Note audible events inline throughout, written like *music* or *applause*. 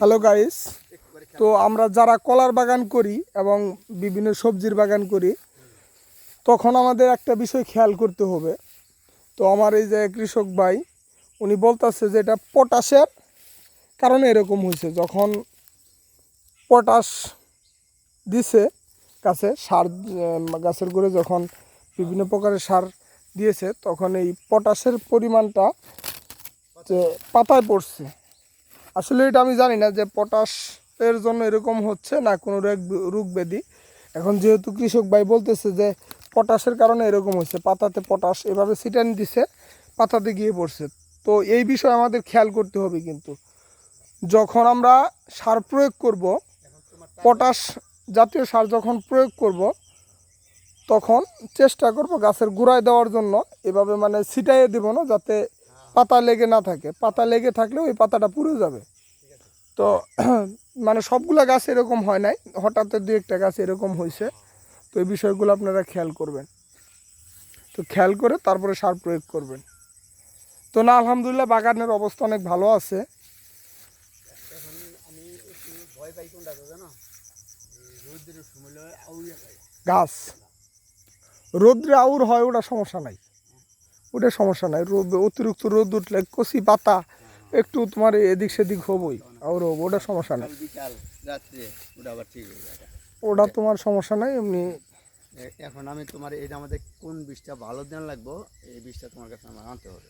Hello guys তো আমরা যারা কলার বাগান করি এবং বিভিন্ন সবজির বাগান করি, তখন আমাদের একটা বিষয় খেয়াল করতে হবে। তো আমার এই যে কৃষক ভাই, উনি বলতেছে যে এটা পটাশের কারণে এরকম হয়েছে। যখন পটাশ দিছে, গাছে সার গাছের গোড়ে যখন বিভিন্ন প্রকারের সার দিয়েছে, তখন এই পটাশের পরিমাণটা যে পাতায় পড়ছে। আসলে এটা আমি জানি না যে পটাশের জন্য এরকম হচ্ছে না কোনো রোগ ব্যাধি। এখন যেহেতু কৃষক ভাই বলতেছে যে পটাশের কারণে এরকম হচ্ছে পাতাতে পটাশ এভাবে ছিটানি দিছে, পাতাতে গিয়ে পড়ছে। তো এই বিষয়ে আমাদের খেয়াল করতে হবে কিন্তু। যখন আমরা সার প্রয়োগ করব, পটাশ জাতীয় সার যখন প্রয়োগ করব, তখন চেষ্টা করব গাছের গোড়ায় দেওয়ার জন্য। এভাবে মানে ছিটাইয়ে দেব না, যাতে পাতা লেগে না থাকে, পাতা লেগে থাকলে ওই পাতাটা পুড়ে যাবে। তো *clears throat* মানে সবগুলা গাছ এরকম হয় নাই, হঠাৎ দু একটা গাছ এরকম হয়েছে। তো এই বিষয়গুলো আপনারা খেয়াল করবেন। তো খেয়াল করে তারপরে সার প্রয়োগ করবেন। তো না, আলহামদুলিল্লাহ বাগানের অবস্থা অনেক ভালো আছে। গাছ। রোদ্রে আউর হয়, ওটা সমস্যা নাই। ওটা সমস্যা নাই। রোদ অতিরিক্ত রোদ উঠলে কচি পাতা একটু তোমার এদিক সেদিক হবই হব ওটা সমস্যা নাই। ওটা তোমার সমস্যা নাই এমনি এখন আমি তোমার এটা আমাদের কোন বীজটা ভালো দেন লাগবো এই বীজটা তোমার কাছে আমার আনতে হবে।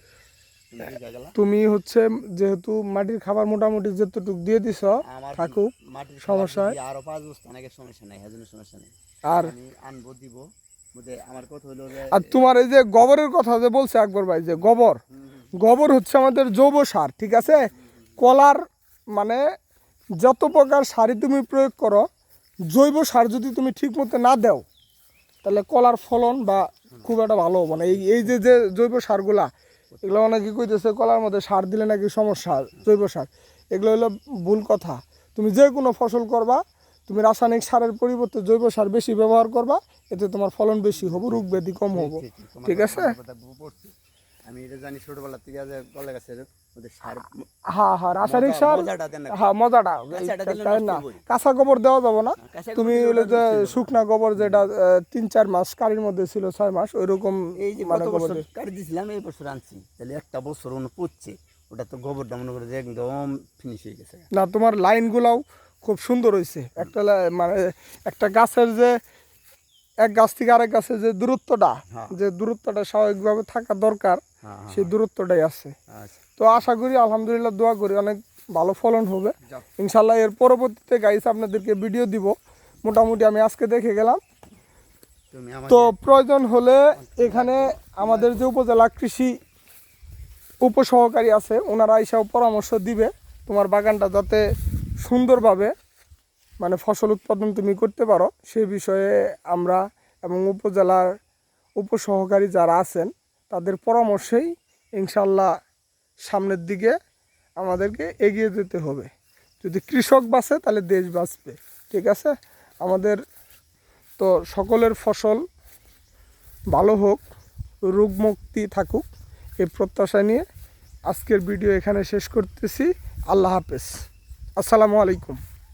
তুমি হচ্ছে যেহেতু মাটির খাবার মোটামুটি যেতটুক দিয়ে দিছ থাকুক মাটির সমস্যা আরও পাঁচ বস্তা অনেকের সমস্যা নাই সমস্যা নেই। আর আনব দিব। আর তোমার এই যে গোবরের কথা যে বলছে একবার ভাই, যে গোবর। গোবর হচ্ছে আমাদের জৈব সার, ঠিক আছে? কলার মানে যত প্রকার সারই তুমি প্রয়োগ করো, জৈব সার যদি তুমি ঠিক মতো না দাও, তাহলে কলার ফলন বা খুব একটা ভালো হবে না। এই এই যে যে জৈব সারগুলা, এগুলো অনেকে কইতেছে কলার মধ্যে সার দিলে নাকি সমস্যা, জৈব সার। এগুলো হলো ভুল কথা। তুমি যে কোনো ফসল করবা তুমি রাসায়নিক সারের পরিবর্তে জৈব সার বেশি ব্যবহার করবা এতে তোমার ফলন বেশি হবে রোগ ব্যাধি কম হবে। ঠিক, আছে? আমি এটা জানি ছোটবেলা থেকে যে কলা গাছের মধ্যে সার হ্যাঁ হ্যাঁ রাসায়নিক সার? মজাটা দেন না। মজাটা। কাঁচাটা দিলে তাই নষ্ট না? কাঁচা গোবর দেওয়া যাবে না। তুমি হলে যে ওটা নষ্ট যাবে। শুকনা গোবর যেটা তিন চার মাস কারির মধ্যে ছিল ছয় মাস এই যে মানে গোবর বছর দিয়ে- এই বছর আনছি। তাহলে একটা বছর ওটা তো গোবরটা মনে করে একদম ফিনিশ হয়ে গেছে। না তোমার লাইনগুলাও খুব সুন্দর হয়েছে একটা মানে একটা গাছের যে এক গাছ থেকে আরেক গাছের যে দূরত্বটা হ্যাঁ। যে দূরত্বটা স্বাভাবিকভাবে থাকা দরকার হ্যাঁ সেই দূরত্বটাই আছে। আচ্ছা। তো আশা করি আলহামদুলিল্লাহ দোয়া করি অনেক ভালো ফলন হবে। ইনশাল্লাহ এর পরবর্তীতে গাইস আপনাদেরকে ভিডিও দিব। মোটামুটি আমি আজকে দেখে গেলাম। তো প্রয়োজন হলে এখানে আমাদের যে উপজেলা কৃষি উপসহকারী আছে ওনারা এসেও পরামর্শ দিবে। তোমার বাগানটা যাতে সুন্দরভাবে মানে ফসল উৎপাদন তুমি করতে পারো, সেই বিষয়ে আমরা এবং উপজেলার উপসহকারী যারা আছেন, তাদের পরামর্শেই ইনশাল্লাহ সামনের দিকে আমাদেরকে এগিয়ে যেতে হবে। যদি কৃষক বাঁচে, তাহলে দেশ বাঁচবে, ঠিক আছে? আমাদের তো সকলের ফসল ভালো হোক, রোগমুক্তি থাকুক, এই প্রত্যাশা নিয়ে আজকের ভিডিও এখানে শেষ করতেছি। আল্লাহ হাফেজ। আসসালামু আলাইকুম